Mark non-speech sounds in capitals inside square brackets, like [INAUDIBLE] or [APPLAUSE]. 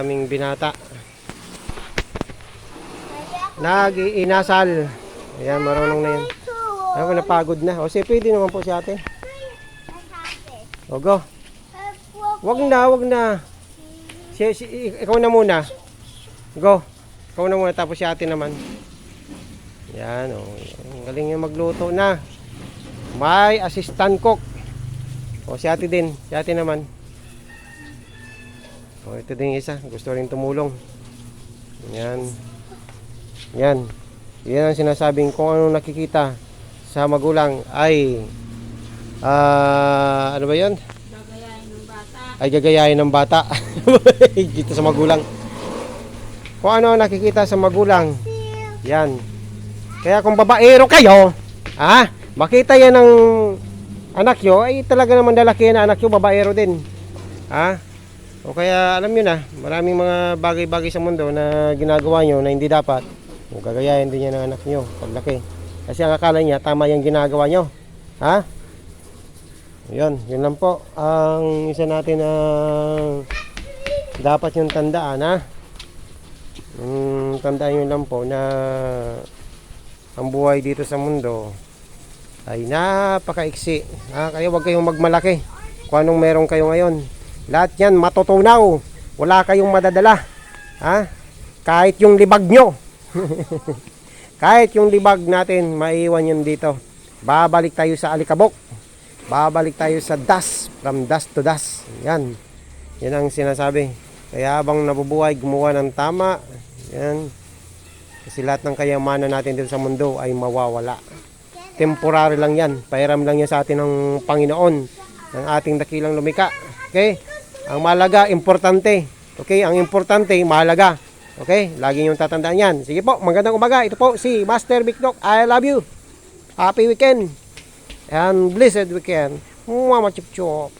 aming binata. Nag-iinasal. Ayan, marunong na yan. Ako napagod na. O, si pwede naman po si ate. O, go. Wag na, wag na. Si, si, ikaw na muna. Go. Ikaw na muna, tapos si ate naman. Yan, o. Ang galing yung magluto na. May assistant cook. O, si ate din. Si ate naman. O, ito din isa. Gusto rin tumulong. Yan. Yan. Yan ang sinasabing kung ano nakikita sa magulang ay ah ano ba 'yon? Gagayahin ng bata. Ay gagayahin ng bata. [LAUGHS] Dito sa magulang. Kung ano ang nakikita sa magulang. Yan. Kaya kung babaero kayo, ah, makita yan ng anak nyo, ay talaga naman lalaki na anak nyo, babaero din. Ha? O kaya alam nyo na, maraming mga bagay-bagay sa mundo na ginagawa nyo na hindi dapat. O gagayahin din yan ng anak nyo paglaki. Kasi ang akala niya, tama yung ginagawa nyo. Ha? Yun, yun lang po. Ang isa natin ang dapat yung tandaan, ha? Mm, tandaan nyo lang po na ang buhay dito sa mundo ay napakaiksi. Ha? Kaya huwag kayong magmalaki kung anong meron kayo ngayon. Lahat yan matutunaw. Wala kayong madadala. Ha? Kahit yung libag nyo. [LAUGHS] Kahit yung libag natin, maiiwan yun dito. Babalik tayo sa alikabok. Babalik tayo sa dust. From dust to dust. Yan. Yan ang sinasabi. Kaya habang nabubuhay, gumawa ng tama. Yan. Kasi lahat ng kayamanan natin dito sa mundo ay mawawala. Temporary lang yan. Pairam lang yan sa atin ng Panginoon. Ng ating dakilang lumika. Okay? Ang malaga, importante. Okay? Ang importante, mahalaga. Okay? Lagi niyong tatandaan yan. Sige po, magandang umaga. Ito po si Master Big. I love you. Happy weekend. And blessed weekend. Mama chip chop.